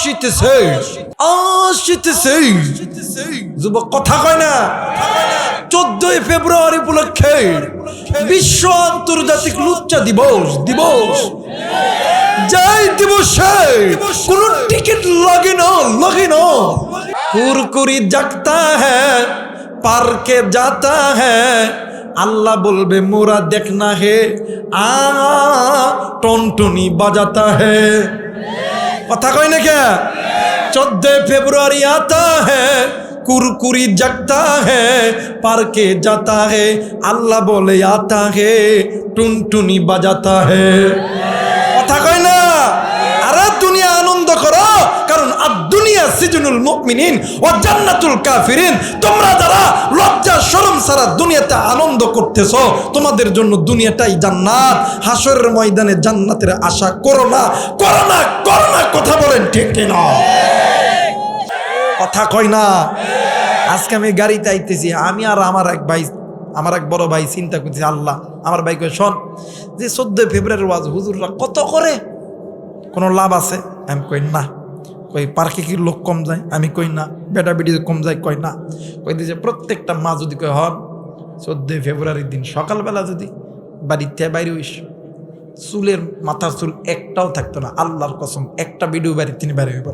আসিতেছে আসিতেছে যুবক কথা কয় না? চোদ্দই ফেব্রুয়ারি উপলক্ষে বিশ্ব আন্তর্জাতিক লুচ্চা দিবস দিবস। যাই দিবসে কোন টিকিট লাগে না লাগে না। কুরকুরি জাগতা হ্যাঁ পার্কে যাতা হ্যাঁ আল্লাহ বলবে, মোরা দেখ না হে, আ, টনটনি বাজাতা হ্যাঁ কথা কয় না কে? চোদ্দই ফেব্রুয়ারি আতা হ্যাঁ কুরকুরি জাগতা হে, পার্কে যাতা হে, আল্লাহ বলে আতা হে, টুনটুনি বাজাতা হে। সিজনুল মুমিনিন ও জান্নাতুল কাফিরিন। তোমরা যারা লজ্জা সারা দুনিয়াতে আনন্দ করতেছো, তোমাদের জন্য দুনিয়াটাই জান্নাত। হাসরের ময়দানে জান্নাতের আশা করো না করো না করো না, কথা বলেন ঠিক কিনা? কথা না? আজকে আমি গাড়িতে আইতেছি আমি আর আমার এক ভাই, আমার এক বড় ভাই চিন্তা করতেছি, আল্লাহ, আমার ভাই কয় শোন, যে চোদ্দই ফেব্রুয়ারি ওয়াজ হুজুররা কত করে? কোনো লাভ আছে? আমি কই না। কই, পার্কে কি লোক কম যায়? আমি কই না। বেটা বেটি কম যায়, কই না। কই দিয়েছে প্রত্যেকটা মা যদি কই হন, চোদ্দই ফেব্রুয়ারির দিন সকালবেলা যদি বাড়িতে বাইরে হইস, চুলের মাথার চুল একটাও থাকতো না। আল্লাহর কসম, একটা ভিডিও বাড়ি তিনি বাইরে হইব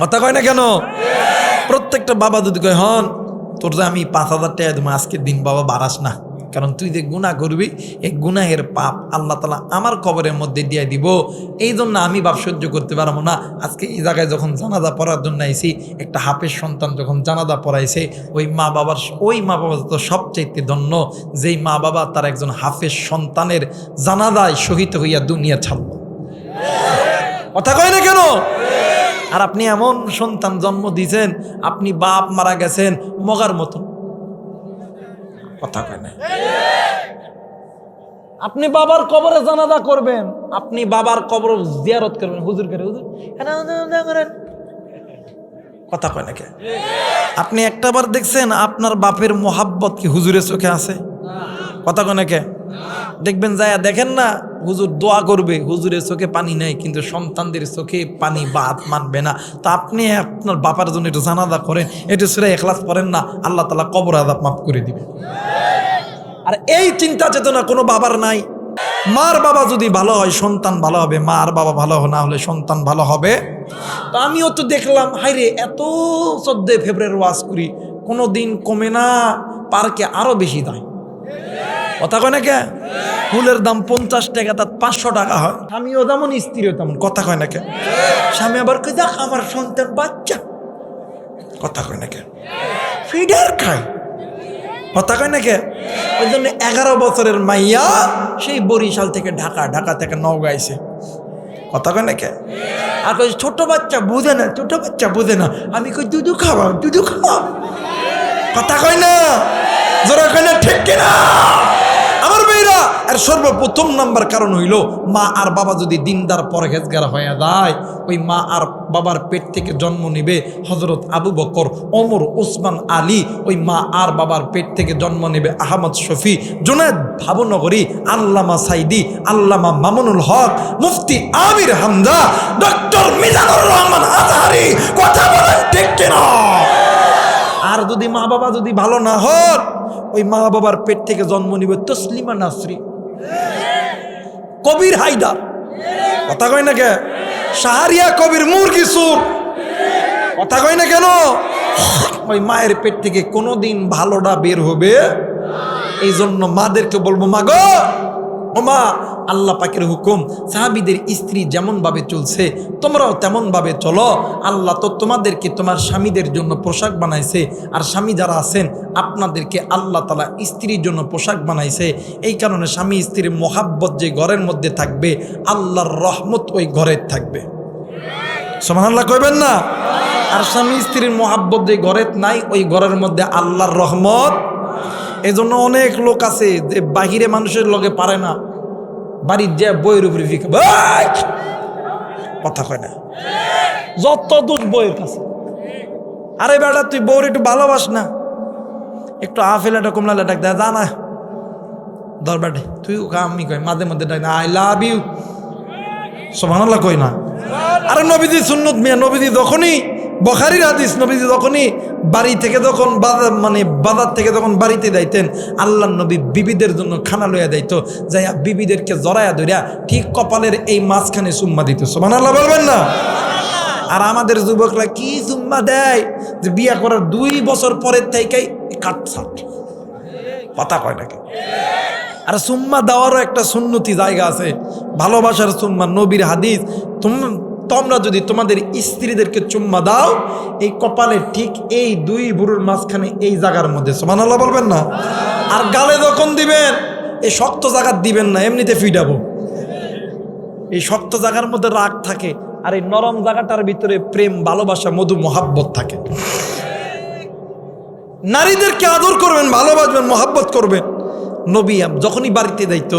কথা কয় না কেন? প্রত্যেকটা বাবা যদি কয় হন, তোর যে আমি পাঁচ হাজার টাকা দেবো, আজকের দিন বাবা বাড়াস না। কারণ তুই যে গুণা করবি, এই গুনাহের পাপ আল্লাহ তালা আমার কবরের মধ্যে দিয়ে দিব। এই জন্য আমি বাপ সহ্য করতে পারব না। আজকে এই জায়গায় যখন জানাজা পড়ার জন্য আইসি একটা হাফের সন্তান যখন জানাজা পড়াইছে, ওই মা বাবার, ওই মা বাবা তো সবচাইতে ধন্য। যেই মা বাবা তার একজন হাফের সন্তানের জানাজায় শহীদ হইয়া দুনিয়া ছাড়ল। কথা কয় না কেন? আর আপনি এমন সন্তান জন্ম দিয়েছেন, আপনি বাপ মারা গেছেন, মগার মতন। কথা কেন না আপনি বাবার কবরে জানাজা করবেন আপনি বাবার কবর জিয়ারত করবেন হুজুর করে হুজুর। করেন। কথা কয় নাকি আপনি একটা বার দেখছেন আপনার বাপের মোহাব্বত কি হুজুরের চোখে আছে? কথা কয় নাকি দেখবেন যায় দেখেন না, হুজুর দোয়া করবে, হুজুরের চোখে পানি নাই, কিন্তু সন্তানদের চোখে পানি বাদ মানবে না। তা আপনি আপনার বাবার জন্য একটু জানাজা করেন, একটু সুরে এখলাস করেন না, আল্লাহ তালা কবর আদাব মাফ করে দিবে। আর এই চিন্তা চেতনা কোনো বাবার নাই। মার বাবা যদি ভালো হয়, সন্তান ভালো হবে, মার বাবা ভালো না হলে সন্তান ভালো হবে। তো আমিও তো দেখলাম হাইরে এত চোদ্দে ফেব্রুয়ারি ওয়াজ করি, কোনো দিন কমে না, পার্কে আরও বেশি দায় কথা কয় না কে? ফুলের দাম পঞ্চাশ টাকা তার পাঁচশো টাকা হয়। আমিও তেমন স্ত্রীও তেমন। কথা কয় না কে? স্বামী আবার কই দেখ আমার সন্তান বাচ্চা। কথা কয় না কে? ফিডার খায়। কথা কয় না কে? ওই জন্য এগারো বছরের মাইয়া সেই বরিশাল থেকে ঢাকা ঢাকা থেকে নওগাঁইছে কথা কয় না কে? আর কই ছোট বাচ্চা বুঝে না ছোট বাচ্চা বুঝে না। আমি কই দুধু খাওয়া দুধু খাওয়া। কথা কয় না? জোরা কয় না ঠিক কিনা? আর সর্বপ্রথম নাম্বার কারণ হইল, মা আর বাবা যদি দিনদার পরহেজগার হয়ে যায়, ওই মা আর বাবার পেট থেকে জন্ম নিবে হজরত আবু বকর অমর ওসমান আলী, ওই মা আর বাবার পেট থেকে জন্ম নেবে আহমদ শফি জুনায়দ ভাবনগরী, আল্লামা সাইদি, আল্লামা মামুনুল হক, মুফতি আমির হামদা, ডক্টর মিজানুর রহমান আজহারি, কথা বলেন ঠিক কিনা? আর যদি মা বাবা যদি ভালো না হন, ওই মা বাবার পেট থেকে জন্ম নিবে তসলিমা নাসরি। কবির হায়দার। কথা কয় না কে? সাহারিয়া কবির মুরগি সুর। কথা কয় না কেন? ওই মায়ের পেট থেকে কোনোদিন ভালোটা বের হবে। এই জন্য মাদেরকে বলব, মা গো ও মা আল্লাহ পাকের হুকুম, সাহাবিদের স্ত্রী যেমনভাবে চলছে, তোমরাও তেমনভাবে চলো। আল্লাহ তো তোমাদেরকে তোমার স্বামীদের জন্য পোশাক বানাইছে, আর স্বামী যারা আছেন, আপনাদেরকে আল্লাহ তালা স্ত্রীর জন্য পোশাক বানাইছে। এই কারণে স্বামী স্ত্রীর মোহাব্বত যে ঘরের মধ্যে থাকবে, আল্লাহর রহমত ওই ঘরের থাকবে। সমানাল্লাহ কইবেন না? আর স্বামী স্ত্রীর মোহাব্বত যে ঘরের নাই, ওই ঘরের মধ্যে আল্লাহর রহমত। এই জন্য অনেক লোক আছে যে বাহিরে মানুষের লগে পারে না। বাড়ির যে বইয়ের উপরে! কথা কয় না। যত দোষ বইয়ের কাছে। আরে বেটা, তুই বউর একটু ভালোবাস না। একটু আফেল একটা কমলা ডাক দেয় যা না। দরবারে তুই ওকে আমি কই, মাঝে মধ্যে ডাক আই লাভ ইউ। সোভানাল্লাহ কই না। আরে নবীদি সুন্নত মিয়া নবীদি যখনই বখারির হাদিস নবীজি যখনই বাড়ি থেকে যখন বাজার মানে বাজার থেকে যখন বাড়িতে যাইতেন আল্লাহ নবী বিবিদের জন্য খানা লইয়া যাইতো, যাইয়া বিবিদেরকে জড়াইয়া ধরিয়া ঠিক কপালের এই মাঝখানে সুম্মা দিত। সোমান আল্লাহ বলবেন না? আর আমাদের যুবকরা কি সুম্মা দেয়? যে বিয়া করার দুই বছর পরের থেকেই কাটছাট। কথা কয় নাকি আর সুম্মা দেওয়ারও একটা সুন্নতি জায়গা আছে। ভালোবাসার সুম্মা নবীর হাদিস। তোম- তোমরা যদি তোমাদের স্ত্রীদেরকে চুম্মা দাও, এই কপালে ঠিক এই দুই বুড়ুর মাঝখানে এই জায়গার মধ্যে সোমান আল্লাহ বলবেন না? আর গালে যখন দিবেন, এই শক্ত জায়গা দিবেন না, এমনিতে ফিডাবো এই শক্ত জায়গার মধ্যে রাগ থাকে, আর এই নরম জায়গাটার ভিতরে প্রেম, ভালোবাসা, মধু, মহাব্বত থাকে। নারীদেরকে আদর করবেন, ভালোবাসবেন, মহাব্বত করবেন। নবী যখনই বাড়িতে যাইতো,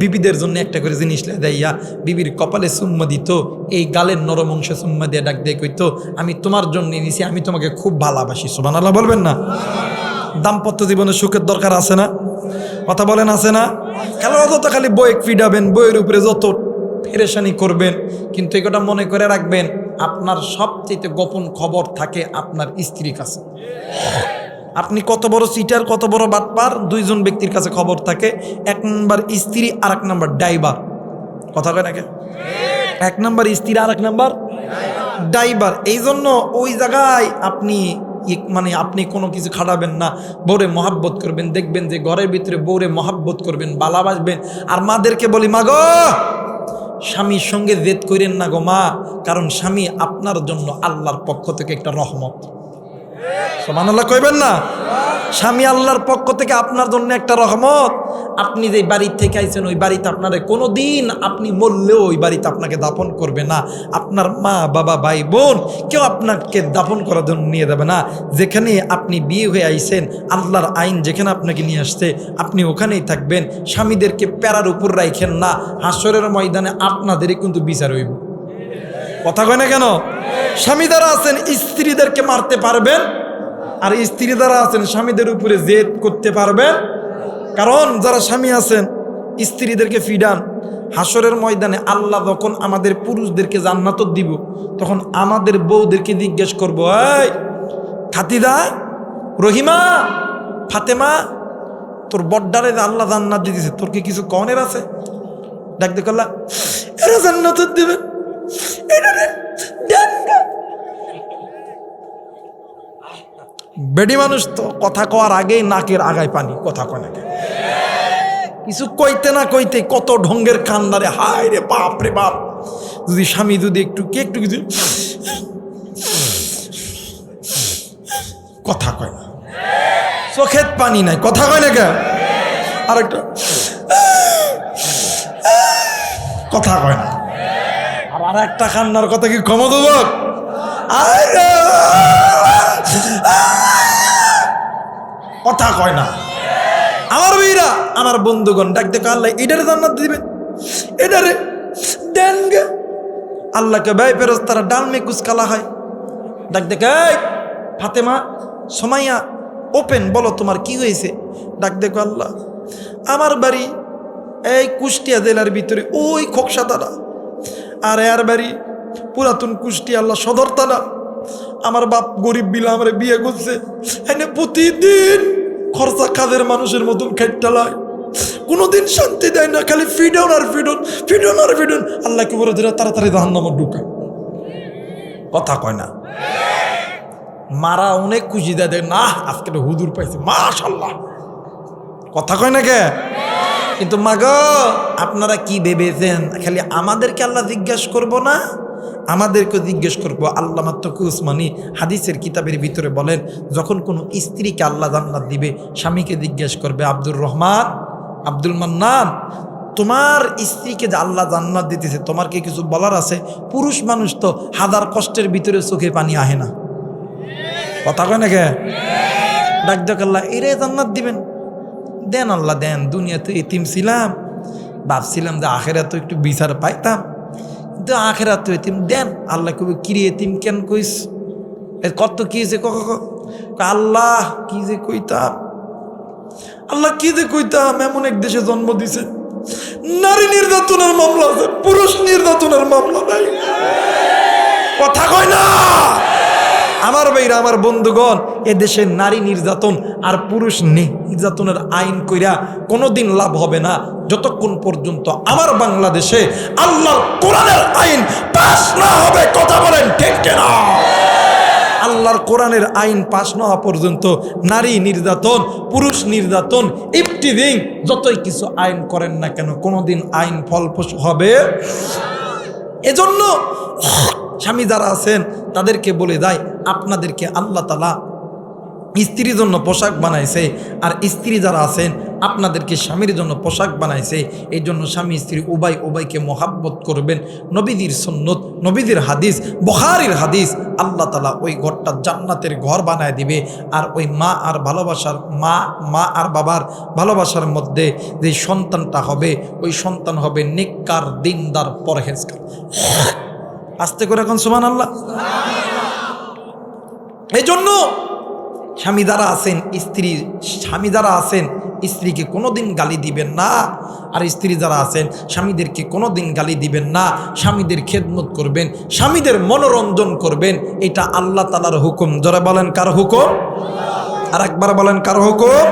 বিবিদের জন্য একটা করে জিনিস দেয়া বিবির কপালে সুম্মা দিত, এই গালের নরম অংশে সুম্মা দিয়ে ডাক দিয়ে কইতো, আমি তোমার জন্য নিছি আমি তোমাকে খুব ভালোবাসি। সুবান আল্লাহ বলবেন না? দাম্পত্য জীবনে সুখের দরকার আছে না? কথা বলেন, আছে না? খেলা যত খালি বই ফিডাবেন, বইয়ের উপরে যত ফেরেশানি করবেন, কিন্তু এটা মনে করে রাখবেন, আপনার সবচেয়ে গোপন খবর থাকে আপনার স্ত্রীর কাছে। আপনি কত বড় সিটার, কত বড় বাটপার, দুইজন ব্যক্তির কাছে খবর থাকে। এক নম্বর স্ত্রী আর এক নম্বর ড্রাইভার। কথা কয় নাকি এক নম্বর স্ত্রী আর এক নম্বর ড্রাইভার। এই জন্য ওই জায়গায় আপনি মানে আপনি কোনো কিছু খাটাবেন না। বউরে মহাব্বত করবেন, দেখবেন যে ঘরের ভিতরে বউরে মহাব্বত করবেন বালাবাসবেন আর মাদেরকে বলি, মা গো, স্বামীর সঙ্গে জেদ করেন না গো মা। কারণ স্বামী আপনার জন্য আল্লাহর পক্ষ থেকে একটা রহমত। সমান আল্লাহ কইবেন না? স্বামী আল্লাহর পক্ষ থেকে আপনার জন্য একটা রহমত। আপনি যে বাড়ির থেকে আইছেন, ওই বাড়িতে আপনারে কোনো দিন আপনি মরলেও ওই বাড়িতে আপনাকে দাপন করবে না। আপনার মা, বাবা, ভাই, বোন কেউ আপনাকে দাপন করার জন্য নিয়ে যাবে না। যেখানে আপনি বিয়ে হয়ে আইছেন, আল্লাহর আইন যেখানে আপনাকে নিয়ে আসছে, আপনি ওখানেই থাকবেন। স্বামীদেরকে প্যারার উপর রাখেন না। হাসরের ময়দানে আপনাদেরই কিন্তু বিচার হইব। কথা কয় না কেন? স্বামী আছেন, স্ত্রীদেরকে মারতে পারবেন আর স্ত্রী যারা আছেন, স্বামীদের উপরে জেদ করতে পারবেন। কারণ যারা স্বামী আছেন, স্ত্রীদেরকে ফিডান। হাসরের ময়দানে আল্লাহ যখন আমাদের পুরুষদেরকে জান্নাত দিব, তখন আমাদের বউদেরকে জিজ্ঞেস করব, এই খাতিদা রহিমা, ফাতেমা, তোর বড্ডারে আল্লাহ জান্নাত দিতেছে তোর কি কিছু কনের আছে? ডাক দে করলা এরা জান্নাত দিবেন এটারে দেন গা। বেডি মানুষ তো কথা কওয়ার আগেই নাকের আগায় পানি, কথা কয় নাকি? কিছু কইতে না কইতে কত ঢঙ্গের কান্দারে হায় রে বাপ রে বাপ। যদি স্বামী যদি একটু, কে একটু কিছু কথা কয় না। চোখের পানি নাই, কথা কয় না কে আরেকটা, কথা কয় না। আর আর একটা কান্নার কথা কি ক্ষমতা আরে! কথা কয় না। আমার বইরা আমার বন্ধুগণ, ডাক দেখো, আল্লাহ এটারে জান্নাত দিবেন এটারে দেন আল্লাহকে ব্যয় ফেরত তারা ডালমে কুচকালা হয়। ডাক দেখে ফাতেমা সময়য়া ওপেন, বলো তোমার কি হয়েছে? ডাক দেখো, আল্লাহ, আমার বাড়ি এই কুষ্টিয়া জেলার ভিতরে, ওই খোকসাতারা। আর এর বাড়ি পুরাতন কুষ্টিয়া, আল্লাহ সদর তালা। আমার বাপ গরিব বিলা আমার বিয়ে করছে। এনে প্রতিদিন খরচা কাজের মানুষের মতন খেটালায় কোনোদিন শান্তি দেয় না খালি ফিডন আর ফিডন ফিডন আর ফিডন আল্লাহকে বলে দিলে তাড়াতাড়ি ধান নামর ঢুকা। কথা কয় না। মারা অনেক খুশি দেয় দেখ, না আজকে হুদুর পাইছে মাশাল্লাহ কথা কয় না কে? কিন্তু মাগ আপনারা কি ভেবেছেন? খালি আমাদেরকে আল্লাহ জিজ্ঞেস করব না? আমাদেরকে জিজ্ঞেস করব, আল্লাহ মাত্তকু উসমানী হাদিসের কিতাবের ভিতরে বলেন, যখন কোনো স্ত্রীকে আল্লাহ জান্নাত দিবে, স্বামীকে জিজ্ঞেস করবে, আব্দুর রহমান, আব্দুল মান্নান, তোমার স্ত্রীকে যে আল্লাহ জান্নাত দিতেছে, তোমার কি কিছু বলার আছে? পুরুষ মানুষ তো হাজার কষ্টের ভিতরে চোখে পানি আহে না। কথা কয় না কে? ডাক ডাক আল্লাহ, এরে জান্নাত দিবেন। দেন আল্লাহ দেন, দুনিয়াতে এতিম ছিলাম, ভাবছিলাম যে আখেরা তো একটু বিচার পাইতাম। তো এতিম। দেন আল্লাহ কবি কিরে এতিম, কেন কইস? এর কত কি যে ক- আল্লাহ কি যে কইতাম? আল্লাহ কি যে কইতাম? এমন এক দেশে জন্ম দিছে। নারী নির্যাতনের মামলা আছে, পুরুষ নির্যাতনের মামলা নাই। কথা কয় না! আমার ভাইরা, আমার বন্ধুগণ এ দেশে নারী নির্যাতন আর পুরুষ নির্যাতনের আইন কইরা কোনোদিন লাভ হবে না। যতক্ষণ পর্যন্ত আমার বাংলাদেশে আল্লাহর কোরআনের আইন পাস না হবে, কথা বলেন ঠিক না আল্লাহর কোরআনের আইন পাশ না হওয়া পর্যন্ত নারী নির্যাতন, পুরুষ নির্যাতন ইফটিদিং যতই কিছু আইন করেন না কেন, কোনোদিন আইন ফলপ্রসূ হবে এজন্য স্বামী যারা আছেন, তাদেরকে বলে দেয়, আপনাদেরকে আল্লাহ তালা স্ত্রীর জন্য পোশাক বানাইছে, আর স্ত্রী যারা আছেন, আপনাদেরকে স্বামীর জন্য পোশাক বানাইছে, এই জন্য স্বামী স্ত্রী উবাই উবাইকে মহাব্বত করবেন। নবীদের সন্ন্যত নবীদের হাদিস, বখারির হাদিস, আল্লাহ তালা ওই ঘরটা জান্নাতের ঘর বানায় দিবে। আর ওই মা আর ভালোবাসার মা মা আর বাবার ভালোবাসার মধ্যে যে সন্তানটা হবে, ওই সন্তান হবে নিকার, দিনদার পরহেজকার আস্তে করে এখন সুমান আল্লাহ এই জন্য স্বামী যারা আছেন, স্ত্রী, স্বামী যারা আছেন, স্ত্রীকে কোনো দিন গালি দিবেন না। আর স্ত্রী যারা আছেন, স্বামীদেরকে কোনো দিন গালি দিবেন না। স্বামীদের খেদমত করবেন, স্বামীদের মনোরঞ্জন করবেন। এটা আল্লাহ তালার হুকুম। যারা বলেন কার হুকুম? আর একবার বলেন কার হুকুম?